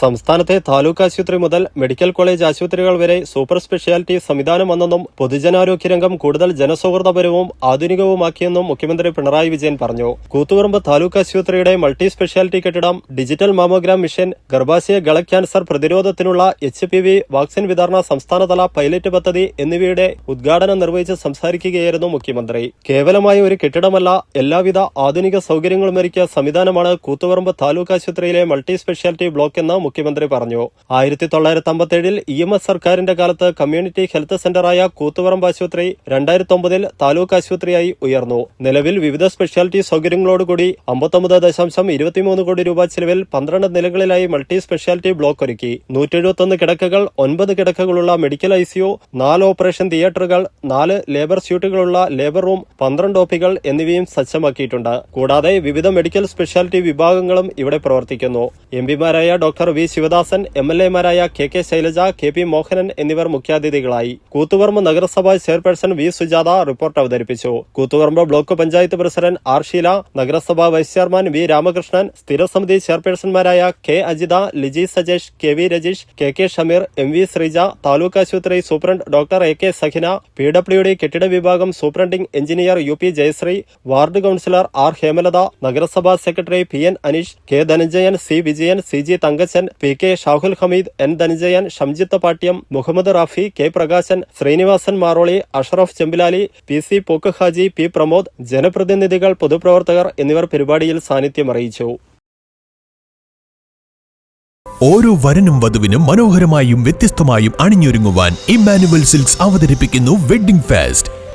സംസ്ഥാനത്തെ താലൂക്ക് ആശുപത്രി മുതൽ മെഡിക്കൽ കോളേജ് ആശുപത്രികൾ വരെ സൂപ്പർ സ്പെഷ്യാലിറ്റി സംവിധാനം വന്നെന്നും പൊതുജനാരോഗ്യരംഗം കൂടുതൽ ജനസൗഹൃദപരവും ആധുനികവുമാക്കിയെന്നും മുഖ്യമന്ത്രി പിണറായി വിജയൻ പറഞ്ഞു. കൂത്തുപറമ്പ് താലൂക്ക് ആശുപത്രിയുടെ മൾട്ടി സ്പെഷ്യാലിറ്റി കെട്ടിടം ഡിജിറ്റൽ മാമോഗ്രാം മിഷൻ ഗർഭാശയ ഗള ക്യാൻസർ പ്രതിരോധത്തിനുള്ള എച്ച് പി വി വാക്സിൻ വിതരണ സംസ്ഥാനതല പൈലറ്റ് പദ്ധതി എന്നിവയുടെ ഉദ്ഘാടനം നിർവഹിച്ച് സംസാരിക്കുകയായിരുന്നു മുഖ്യമന്ത്രി. കേവലമായ ഒരു കെട്ടിടമല്ല എല്ലാവിധ ആധുനിക സൗകര്യങ്ങളുമൊരുക്കിയ സംവിധാനമാണ് കൂത്തുപറമ്പ് താലൂക്ക് ആശുപത്രിയിലെ മൾട്ടി സ്പെഷ്യാലിറ്റി ബ്ലോക്ക് എന്ന് മുഖ്യമന്ത്രി പറഞ്ഞു. ആയിരത്തി തൊള്ളായിരത്തി അമ്പത്തേഴിൽ ഇ എം എസ് സർക്കാരിന്റെ കാലത്ത് കമ്മ്യൂണിറ്റി ഹെൽത്ത് സെന്ററായ കൂത്തുപറമ്പ് ആശുപത്രി രണ്ടായിരത്തി ഒമ്പതിൽ താലൂക്ക് ആശുപത്രിയായി ഉയർന്നു. നിലവിൽ വിവിധ സ്പെഷ്യാലിറ്റി സൗകര്യങ്ങളോടുകൂടി അമ്പത്തൊമ്പത് ദശാംശം ഇരുപത്തിമൂന്ന് കോടി രൂപ ചെലവിൽ പന്ത്രണ്ട് നിലകളിലായി മൾട്ടി സ്പെഷ്യാലിറ്റി ബ്ലോക്ക് ഒരുക്കി. നൂറ്റി എഴുപത്തൊന്ന് കിടക്കകൾ ഒൻപത് കിടക്കകളുള്ള മെഡിക്കൽ ഐസിയു നാല് ഓപ്പറേഷൻ തിയേറ്ററുകൾ നാല് ലേബർ സ്യൂട്ടുകളുള്ള ലേബർ റൂം പന്ത്രണ്ട് ഒപികൾ എന്നിവയും സജ്ജമാക്കിയിട്ടുണ്ട്. കൂടാതെ വിവിധ മെഡിക്കൽ സ്പെഷ്യാലിറ്റി വിഭാഗങ്ങളും ഇവിടെ പ്രവർത്തിക്കുന്നു. M പിമാരായ doctor V Sivadasan M L എമാരായ K K Shailaja K P Mohanan എന്നിവർ മുഖ്യാതിഥികളായി. കൂത്തുപറമ്പ് നഗരസഭാ ചെയർപേഴ്സൺ വി സുജാത റിപ്പോർട്ട് അവതരിപ്പിച്ചു. Koothuparamba block panchayat president R Sheela നഗരസഭാ വൈസ് ചെയർമാൻ വി രാമകൃഷ്ണൻ സ്ഥിരസമിതി ചെയർപേഴ്സൺമാരായ K Ajitha Liji Sajesh K V Rajeesh K K Shameer M V Sreeja taluk ആശുപത്രി superintendent doctor A K Sakhina P W D കെട്ടിട വിഭാഗം superintending engineer U P Jayasree ward councillor R Hemalatha നഗരസഭാ secretary P N Aneesh K Dhananjayan C Vijayan C G Thankachan P K Shahul Hameed N Dhanajayan Shamjith Pattiam Muhammad Rafi K Prakashan Sreenivasan Maroli Ashraf Chembilali P C Pookku Haji P Pramod ജനപ്രതിനിധികൾ പൊതുപ്രവർത്തകർ എന്നിവർ പരിപാടിയിൽ സാന്നിധ്യം അറിയിച്ചു. ഓരോ വരനും വധുവിനും മനോഹരമായും വ്യത്യസ്തമായും അണിഞ്ഞൊരുങ്ങുവാൻ ഇമ്മാനുവൽ സിൽക്സ് അവതരിപ്പിക്കുന്നു wedding fest.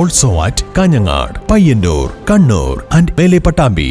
Also at Kanhangad Payyanur Kannur and Mele Pattambi